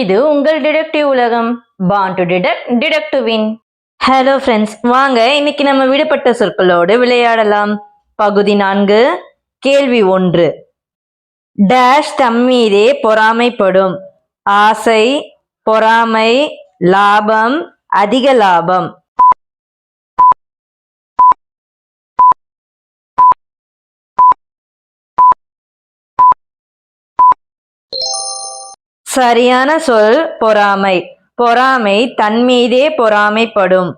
இது உங்கள் டிடெக்டிவ் உலகம். Born to detect detect win hello friends வாங்க இன்னைக்கு நம்ம விடுபட்ட சொற்களோடு விளையாடலாம். பகுதி நான்கு கேள்வி ஒன்று. டேஷ் தம்மீதே பொறாமைப்படும். ஆசை பொறாமை லாபம் அதிக லாபம். சரியான சொல் பொறாமை. பொறாமை தன்மீதே பொறாமைப்படும்.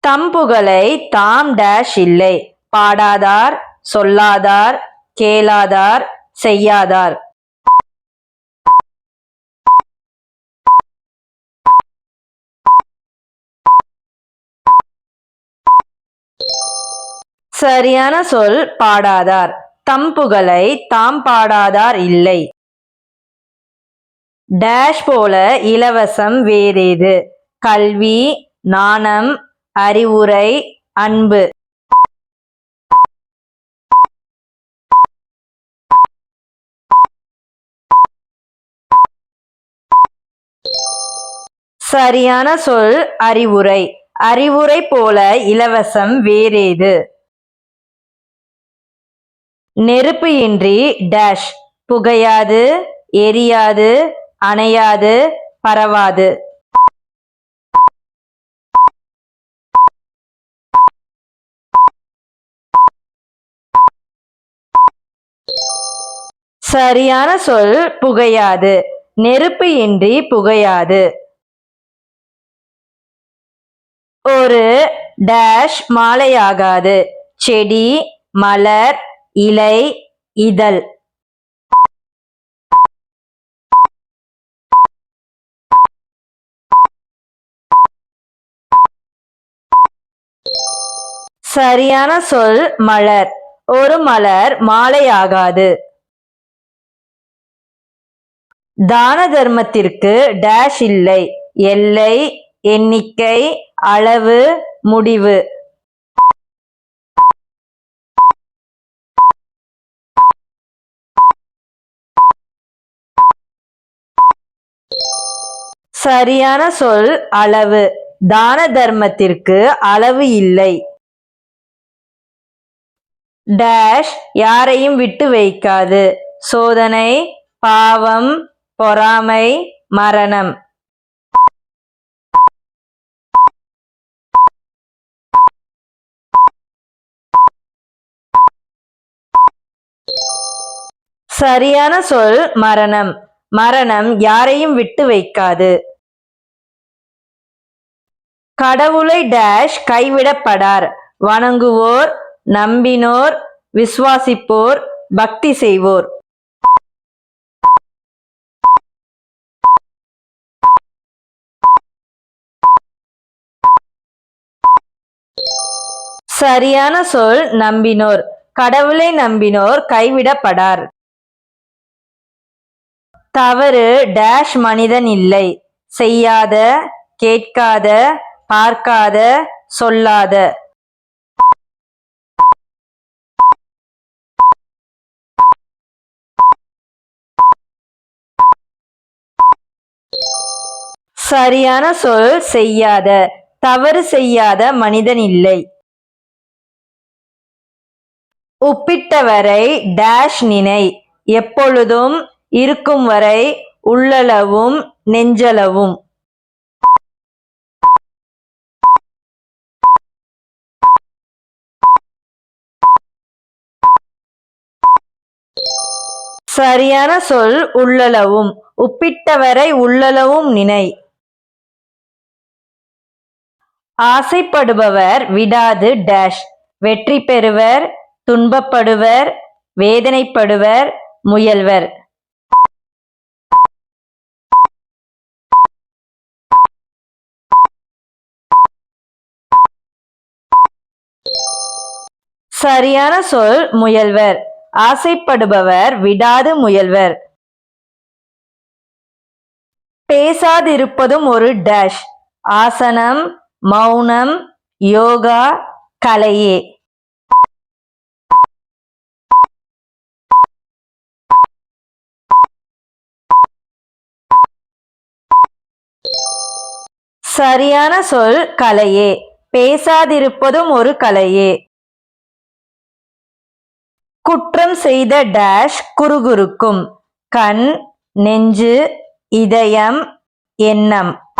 தம்புகளை தாம் டேஷ் இல்லை. பாடாதார் சொல்லாதார் கேளாதார் செய்யாதார். சரியான சொல் பாடாதார். தம்புகளை தாம் பாடாதார் இல்லை. டேஷ் போல இலவசம் வேறேது? கல்வி நாணம் அறிவுரை அன்பு. சரியான சொல் அறிவுரை. அறிவுரை போல இலவசம் வேறேது? நெருப்பு இன்றி டேஷ். புகையாது எரியாது அணையாது பரவாது. சரியான சொல் புகையாது. நெருப்பு இன்றி புகையாது. ஒரு டேஷ் மாலையாகாது. செடி மலர் இலை இதழ். சரியான சொல் மலர். ஒரு மலர் மாலையாகாது. தான தர்மத்திற்கு டேஷ் இல்லை. எல்லை எண்ணிக்கை அளவு முடிவு. சரியான சொல் அளவு. தான தர்மத்திற்கு அளவு இல்லை. டேஷ் யாரையும் விட்டு வைக்காது. சோதனை பாவம் பொறாமை மரணம். சரியான சொல் மரணம். மரணம் யாரையும் விட்டு வைக்காது. கடவுளை டேஷ் கைவிடப்படார். வணங்குவோர் நம்பினோர் விசுவாசிப்போர் பக்தி செய்வோர். சரியான சொல் நம்பினோர். கடவுளை நம்பினோர் கைவிடப்படார். தவறு டேஷ் மனிதன் இல்லை. செய்யாத கேட்காத பார்க்காத சொல்லாத. சரியான சொல் செய்யாத தவறு செய்யாத மனிதன் இல்லை. ஒப்பிட்டவரை டேஷ் நினை எப்பொழுதும் இருக்கும் வரை உள்ளளவும் நெஞ்சளவும். சரியான சொல் உள்ளளவும் ஒப்பிட்டவரை உள்ளளவும் நினை. ஆசைப்படுபவர் விடாது டேஷ் வெற்றி பெறுவர் துன்பப்படுவர் வேதனைப்படுவர் முயல்வர். சரியான சொல் முயல்வர். ஆசைப்படுபவர் விடாது முயல்வர். பேசாதிருப்பதும் ஒரு டேஷ் ஆசனம் மௌனம் யோகா கலையே. சரியான சொல் கலையே. பேசாதிருப்பதும் ஒரு கலையே. குற்றம் செய்த டேஷ் குறுகுறுக்கும். கண் நெஞ்சு இதயம் எண்ணம்.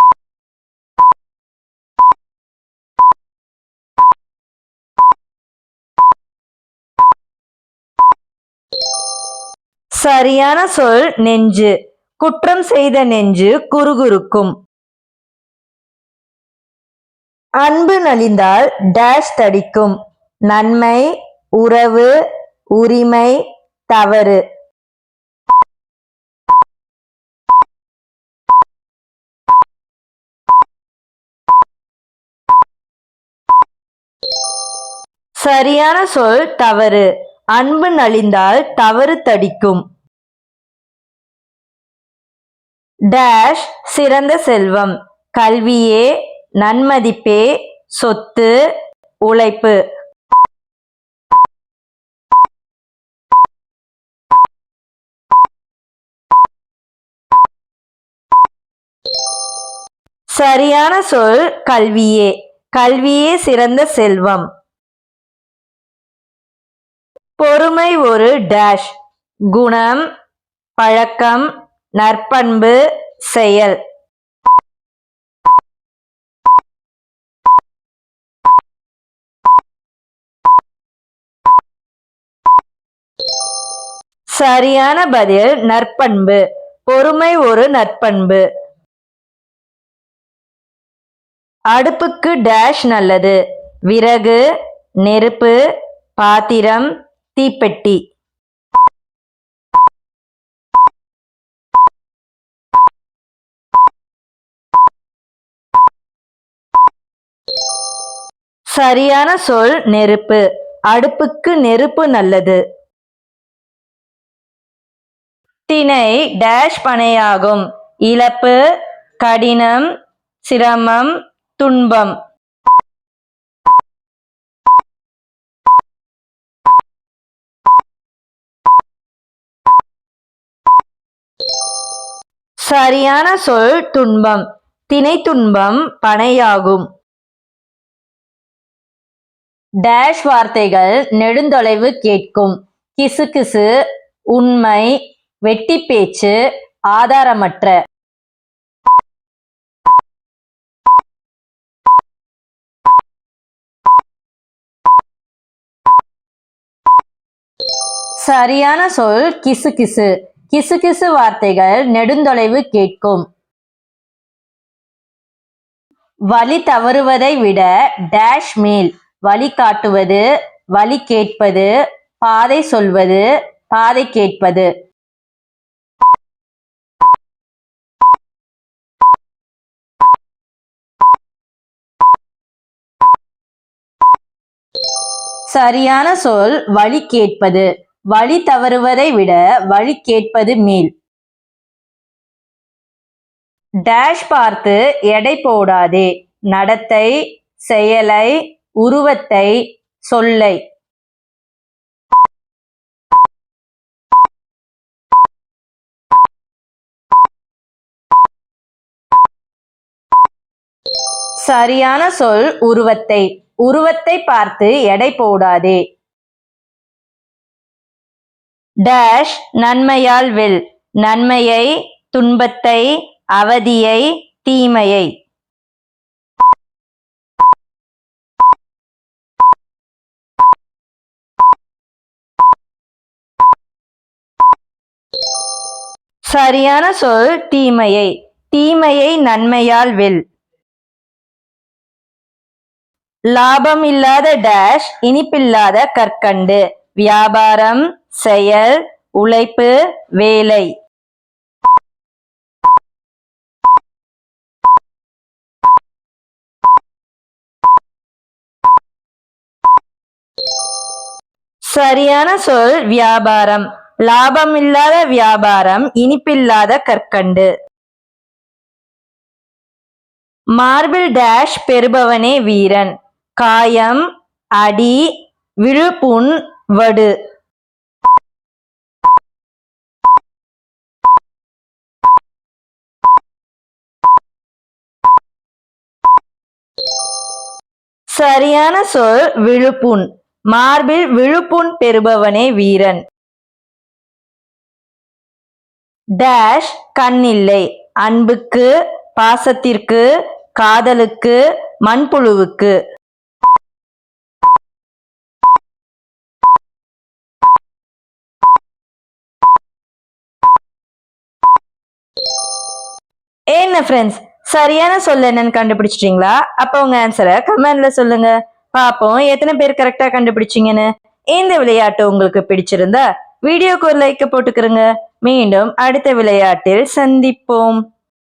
சரியான சொல் நெஞ்சு. குற்றம் செய்த நெஞ்சு குறுகுறுக்கும். அன்பு நலிந்தால் டேஷ் தடிக்கும். நன்மை உறவு உரிமை தவறு. சரியான சொல் தவறு. அன்பு நலிந்தால் தவறு தடிக்கும். டேஷ் சிறந்த செல்வம். கல்வியே நன்மதிப்பே சொத்து உழைப்பு. சரியான சொல் கல்வியே. கல்வியே சிறந்த செல்வம். பொறுமை ஒரு டேஷ் குணம் பழக்கம் நற்பண்பு செயல். சரியான பதில் நற்பண்பு. பொறுமை ஒரு நற்பண்பு. அடுப்புக்கு டேஷ் நல்லது. விறகு நெருப்பு பாத்திரம் தீப்பெட்டி. சரியான சொல் நெருப்பு. அடுப்புக்கு நெருப்பு நல்லது. திணை டேஷ் பனையாகும். இழப்பு கடினம் சிரமம் துன்பம். சரியான சொல் துன்பம். திணை துன்பம் பனையாகும். டேஷ் வார்த்தைகள் நெடுந்தொலைவு கேட்கும். கிசுகிசு உண்மை வெட்டி பேச்சு ஆதாரமற்ற. சரியான சொல் கிசுகிசு கிசுகிசு வார்த்தைகள் நெடுந்தொலைவு கேட்கும். வழி தவறுவதை விட டேஷ் மேல். வழி காட்டுவது வழி கேட்பது பாதை சொல்வது பாதை கேட்பது. சரியான சொல் வழி கேட்பது. வழி தவறுவதை விட வழி கேட்பது மேல். டேஷ் பார்த்து எடை போடாதே. நடத்தை செயலை உருவத்தை சொல்லை. சரியான சொல் உருவத்தை. உருவத்தை பார்த்து எடை போடாதே. டேஷ் நன்மையால் வெல். நன்மையை துன்பத்தை அவதியை தீமையை. சரியான சொல் தீமையை. தீமையை நன்மையால் வெல். லாபம் இல்லாத டேஷ் இனிப்பில்லாத கற்கண்டு. வியாபாரம் செயல் உழைப்பு வேலை. சரியான சொல் வியாபாரம். லாபமில்லாத வியாபாரம் இனிப்பில்லாத கற்கண்டு. மார்பிள் டேஷ் பெறுபவனே வீரன். காயம் அடி விழுப்புண் வடு. சரியான சொல் விழுப்புண். மார்பில் விழுப்புண் பெறுபவனே வீரன். டேஷ் கண்ணில்லை. அன்புக்கு பாசத்திற்கு காதலுக்கு மண்புழுவுக்கு. என்ன ஃப்ரெண்ட்ஸ் சரியான சொல்ல என்னன்னு கண்டுபிடிச்சிட்டீங்களா? அப்போ உங்க ஆன்சரை கமெண்ட்ல சொல்லுங்க. பாப்போம் எத்தனை பேர் கரெக்டா கண்டுபிடிச்சீங்கன்னு. இந்த விளையாட்டு உங்களுக்கு பிடிச்சிருந்தா வீடியோக்கு ஒரு லைக் போட்டுக்கிறங்க மீண்டும் அடுத்த விளையாட்டில் சந்திப்போம்.